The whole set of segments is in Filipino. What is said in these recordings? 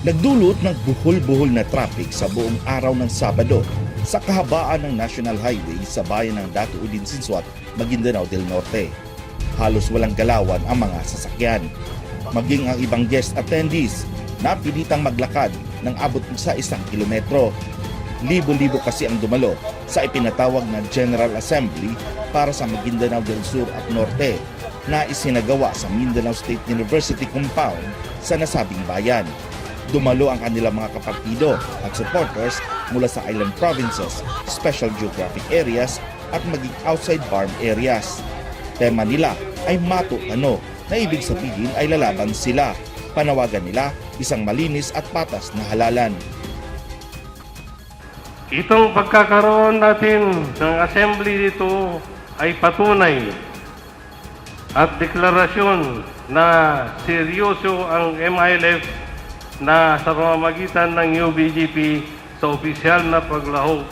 nagdulot ng buhol-buhol na traffic sa buong araw ng Sabado sa kahabaan ng National Highway sa bayan ng Datu Udin Sinswat, Maguindanao del Norte. Halos walang galawan ang mga sasakyan. Maging ang ibang guest attendees na pilitang maglakad ng abot sa isang kilometro. Libo-libo kasi ang dumalo sa ipinatawag na General Assembly para sa Maguindanao del Sur at Norte na isinagawa sa Mindanao State University compound sa nasabing bayan. Dumalo ang kanilang mga kapartido at supporters mula sa island provinces, special geographic areas at maging outside farm areas. Tema nila ay mato ano na ibig sabihin ay lalaban sila. Panawagan nila isang malinis at patas na halalan. Itong pagkakaroon natin ng assembly dito ay patunay at deklarasyon na seryoso ang MILF na sa pamamagitan ng UBGP sa opisyal na paglahok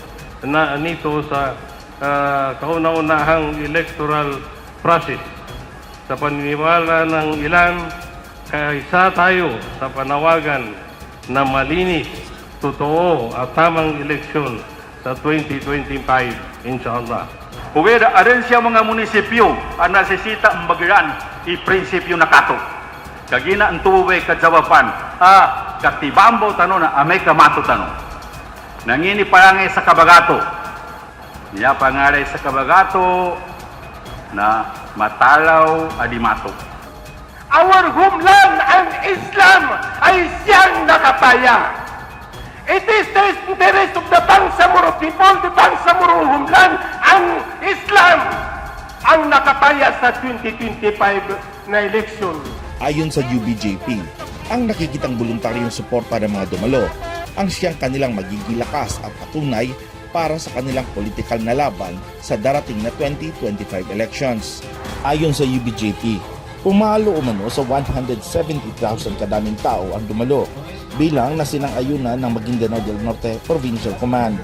na nito sa uh, kauna-unahang electoral process. Sa paniniwala ng ilan, kaisa tayo sa panawagan na malinis, totoo at tamang eleksyon sa 2025, inshallah. Huwag arin siya mga munisipyo ang nasisita ang bagran i-prinsipyo na kato. Kagina ang tuwe kajawapan, katibambo tano na amay kamato tano. Nangini parangay sa kabagato. Niya pangaray sa kabagato na matalaw adimato. Our homeland ang Islam ay siyang nakapaya. It is the interest of the Bangsamoro people, the Bangsamoro homeland, ang Islam ang nakapaya sa 2025 na election. Ayon sa UBJP, ang nakikitang voluntaryong suporta ng mga dumalo ang siyang kanilang magiging lakas at patunay para sa kanilang politikal na laban sa darating na 2025 elections. Ayon sa UBJP, pumalo umano sa 170,000 kadaming tao ang dumalo bilang na sinang-ayunan ng Maguindanao del Norte Provincial Command.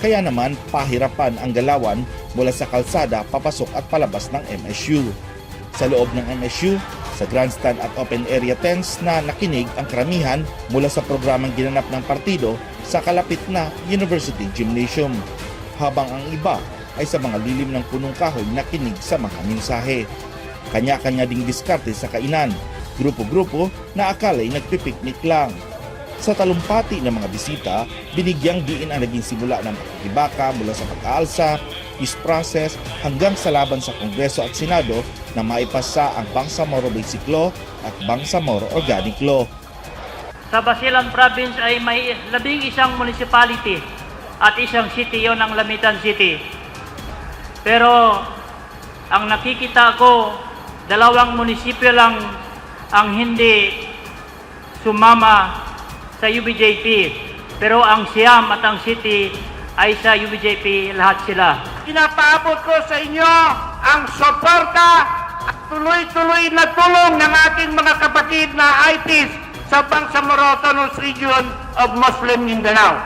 Kaya naman pahirapan ang galawan mula sa kalsada papasok at palabas ng MSU. Sa loob ng MSU, sa grandstand at open area tents na nakinig ang karamihan mula sa programang ginanap ng partido sa kalapit na University Gymnasium. Habang ang iba ay sa mga lilim ng punong kahoy nakinig sa mga mensahe. Kanya-kanya ding diskarte sa kainan, grupo-grupo na akala'y nagpipiknik lang. Sa talumpati ng mga bisita, binigyang diin ang naging simula ng pakikibaka mula sa pag-aalsa, peace process hanggang sa laban sa Kongreso at Senado na maipasa ang Bangsamoro Basic Law at Bangsamoro Organic Law. Sa Basilan Province ay may labing isang municipality at isang city yon ang Lamitan City. Pero ang nakikita ko, dalawang munisipyo lang ang hindi sumama sa UBJP. Pero ang Siam at ang City ay sa UBJP lahat sila. Pinapaabot ko sa inyo ang suporta at tuloy-tuloy na tulong ng ating mga kapatid na ITs sa Bangsamoro Autonomous Region of Muslim Mindanao.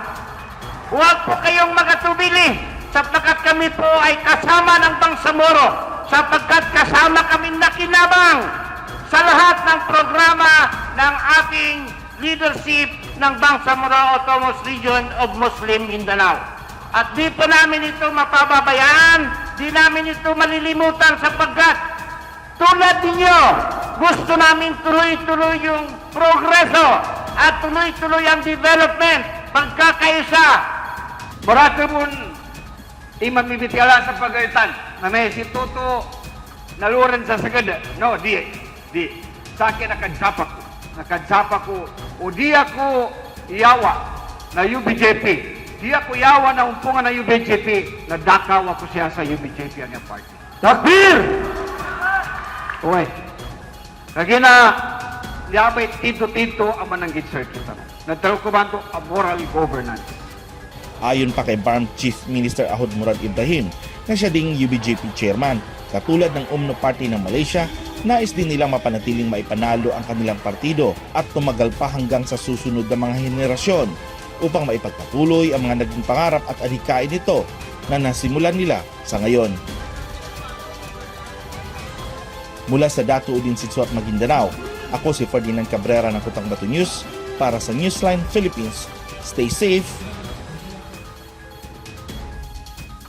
Huwag po kayong magatubili sapagkat kami po ay kasama ng Bangsamoro sapagkat kasama kami nakinabang sa lahat ng programa ng ating leadership ng Bangsamoro Autonomous Region of Muslim Mindanao. At di po namin ito mapababayaan, di namin ito malilimutan sapagkat tulad ninyo, gusto namin tuloy-tuloy yung progreso at tuloy-tuloy ang development, pagkakaisa. Barato mo di mamibitiala sa pagaitan na may si Toto naluran sa sagada. No, di. Di. Sa akin nakadsapa ko. Nakadsapa ko. O di ako iyawa na UBJP. Di ako iyawa na umpungan na UBJP. Nadakaw ako siya sa UBJP ang party. Takbir! Uy. Lagi na Yabay tinto-tinto ang mananggit circuit. Nagtaro ko ba ito a moral governance. Ayon pa kay Barm Chief Minister Ahod Murad Ibrahim na siya ding UBJP chairman. Katulad ng UMNO Party ng Malaysia, nais din nilang mapanatiling maipanalo ang kanilang partido at tumagal pa hanggang sa susunod na mga henerasyon upang maipagpatuloy ang mga naging pangarap at adhikain nito na nasimulan nila sa ngayon. Mula sa Datu Udin Sitsuat Maguindanao, ako si Ferdinand Cabrera ng Kutang Bato News Para sa Newsline Philippines, stay safe,